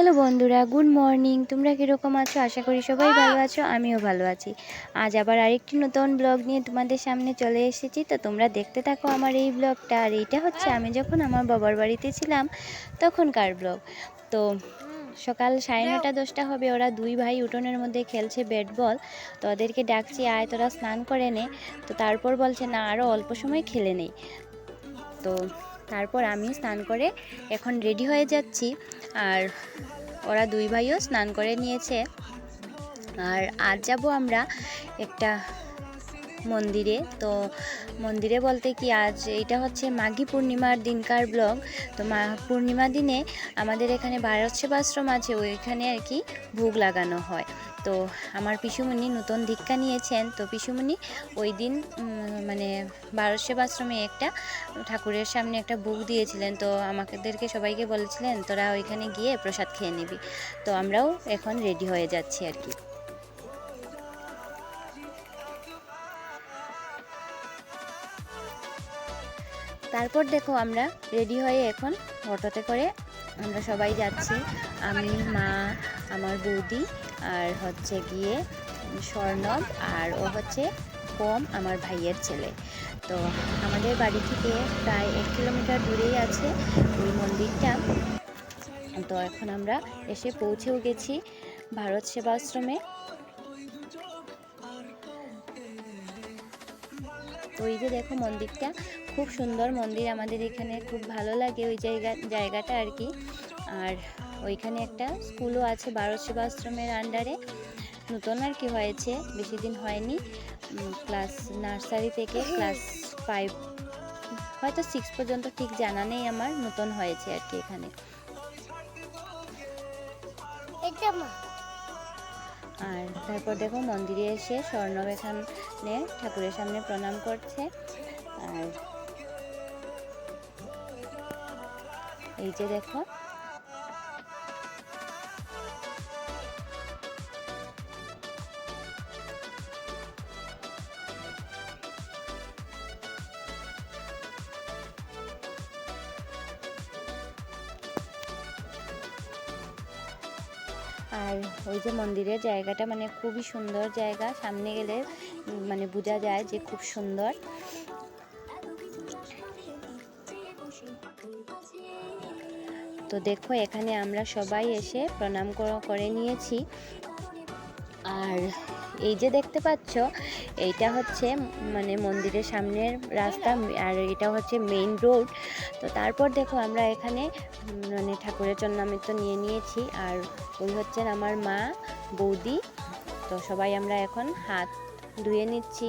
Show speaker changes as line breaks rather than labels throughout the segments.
Hello বন্ধুরা good morning. তোমরা কীরকম আছো? আশা করি সবাই ভালো আছো আমিও ভালো আছি। আজ আবার আরেকটি নতুন ব্লগ নিয়ে তোমাদের সামনে চলে এসেছি। তো তোমরা দেখতে থাকো আমার এই ব্লগটা। আর এইটা হচ্ছে আমি যখন আমার বাবার বাড়িতে ছিলাম তখনকার ব্লগ। তো সকাল সাড়ে নটা দশটা হবে ওরা দুই ভাই উঠোনের মধ্যে খেলছে ব্যাট বল তো ওদেরকে ডাকছি আয় তোরা স্নান করে নে। তো তারপর বলছে না আরও অল্প সময় খেলে নেই। তো তারপর আমি স্নান করে এখন রেডি হয়ে যাচ্ছি। আর ওরা দুই ভাইও স্নান করে নিয়েছে। আর আজ যাব আমরা একটা মন্দিরে। তো মন্দিরে বলতে কি, আজ এটা হচ্ছে মাঘী পূর্ণিমার দিনকার ব্লগ। তো মা, পূর্ণিমা দিনে আমাদের এখানে ভারত সেবাশ্রম আছে, ওইখানে আর কি ভোগ লাগানো হয়। তো আমার পিসুমণি নতুন দীক্ষা নিয়েছেন। তো পিসুমণি ওই দিন মানে ভারত সেবাশ্রমে একটা ঠাকুরের সামনে একটা বুক দিয়েছিলেন। তো আমাদেরকে সবাইকে বলেছিলেন, তোরা ওইখানে গিয়ে প্রসাদ খেয়ে নিবি। তো আমরাও এখন রেডি হয়ে যাচ্ছি আর কি। তারপর দেখো আমরা রেডি হয়ে এখন অটোতে করে আমরা সবাই যাচ্ছি। আমি, মা, আমার বৌদি আর হচ্ছে গিয়ে স্বর্ণব আর ও হচ্ছে পম আমার ভাইয়ের ছেলে। তো আমাদের বাড়ি থেকে প্রায় এক কিলোমিটার দূরেই আছে ওই মন্দিরটা। তো এখন আমরা এসে পৌঁছেও গেছি ভারত সেবাশ্রমে। তো এই যে দেখো মন্দিরটা, খুব সুন্দর মন্দির আমাদের এখানে, খুব ভালো লাগে ওই জায়গা, জায়গাটা আর কি। আর ওইখানে একটা স্কুলও আছে ভারত সেবাশ্রমের আন্ডারে নতুন আর কি হয়েছে বেশি দিন হয়নি। ক্লাস নার্সারি থেকে ক্লাস ফাইভ হয়তো সিক্স পর্যন্ত ঠিক জানা নেই আমার নতুন হয়েছে আর কি এখানে। আর তারপর দেখো মন্দিরে এসে স্বর্ণব এখানে ঠাকুরের সামনে প্রণাম করছে। আর এই যে দেখো আর ওই যে মন্দিরের জায়গাটা মানে খুবই সুন্দর জায়গা। সামনে গেলে মানে বোঝা যায় যে খুব সুন্দর। তো দেখো, এখানে আমরা সবাই এসে প্রণাম করে নিয়েছি। আর এই যে দেখতে পাচ্ছ, এইটা হচ্ছে মানে মন্দিরের সামনের রাস্তা আর এটা হচ্ছে মেইন রোড তো তারপর দেখো আমরা এখানে মানে ঠাকুরের চন্নামৃত নিয়ে নিয়েছি আর ওই হচ্ছেন আমার মা, বৌদি। তো সবাই আমরা এখন হাত ধুয়ে নিচ্ছি।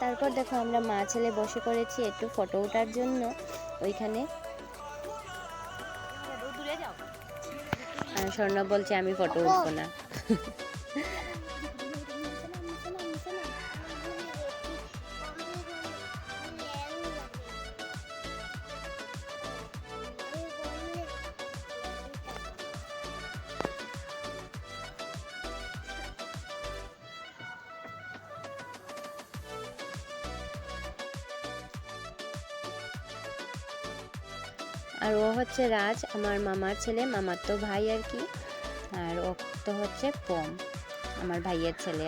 তারপর দেখো আমরা মা ছেলে বসে পড়েছি একটু ফটো ওঠার জন্য। ওইখানে স্বর্ণ বলছে আমি ফটো উঠবো না। আর ও হচ্ছে রাজ আমার মামার ছেলে মামার তো ভাই আর কি। আর ও তো হচ্ছে পম আমার ভাইয়ের ছেলে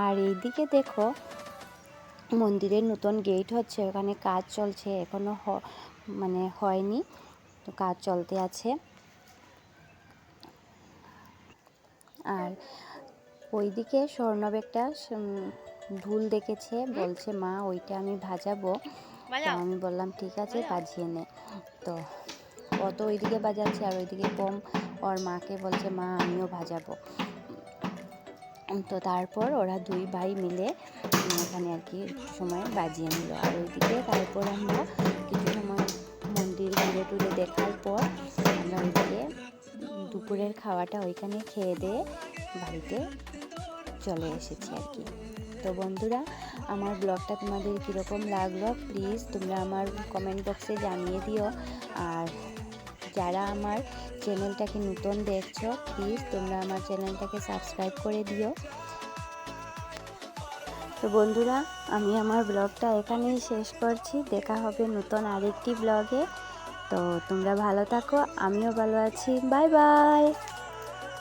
আর এইদিকে দেখো মন্দিরের নতুন গেট হচ্ছে ওখানে কাজ চলছে এখনও মানে হয়নি তো কাজ চলতে আছে। আর ওইদিকে স্বর্ণব একটা উম, ভুল দেখেছে বলছে মা ওইটা আমি ভাজাবো। তো আমি বললাম ঠিক আছে বাজিয়ে নে। তো ও তো ওইদিকে বাজাচ্ছে আর ওইদিকে কম। ওর মাকে বলছে মা আমিও ভাজাবো। তো তারপর ওরা দুই ভাই মিলে ওখানে আর কি সময় বাজিয়ে নিল। আর ওইদিকে তারপর আমরা কিছু সময় মন্দির ঘুরে টুরে দেখার পর আমরা ওইদিকে দুপুরের খাওয়াটা ওইখানে খেয়ে দিয়ে বাড়িতে চলে এসেছি আর কি। তো বন্ধুরা, আমার ব্লগটা তোমাদের কীরকম লাগল প্লিজ তোমরা আমার কমেন্ট বক্সে জানিয়ে দিও। আর যারা আমার চ্যানেলটাকে নতুন দেখছ, প্লিজ তোমরা আমার চ্যানেলটাকে সাবস্ক্রাইব করে দিও। তো বন্ধুরা, আমি আমার ব্লগটা এখানেই শেষ করছি। দেখা হবে নতুন আরেকটি ব্লগে। তো তোমরা ভালো থাকো, আমিও ভালো আছি। Bye bye!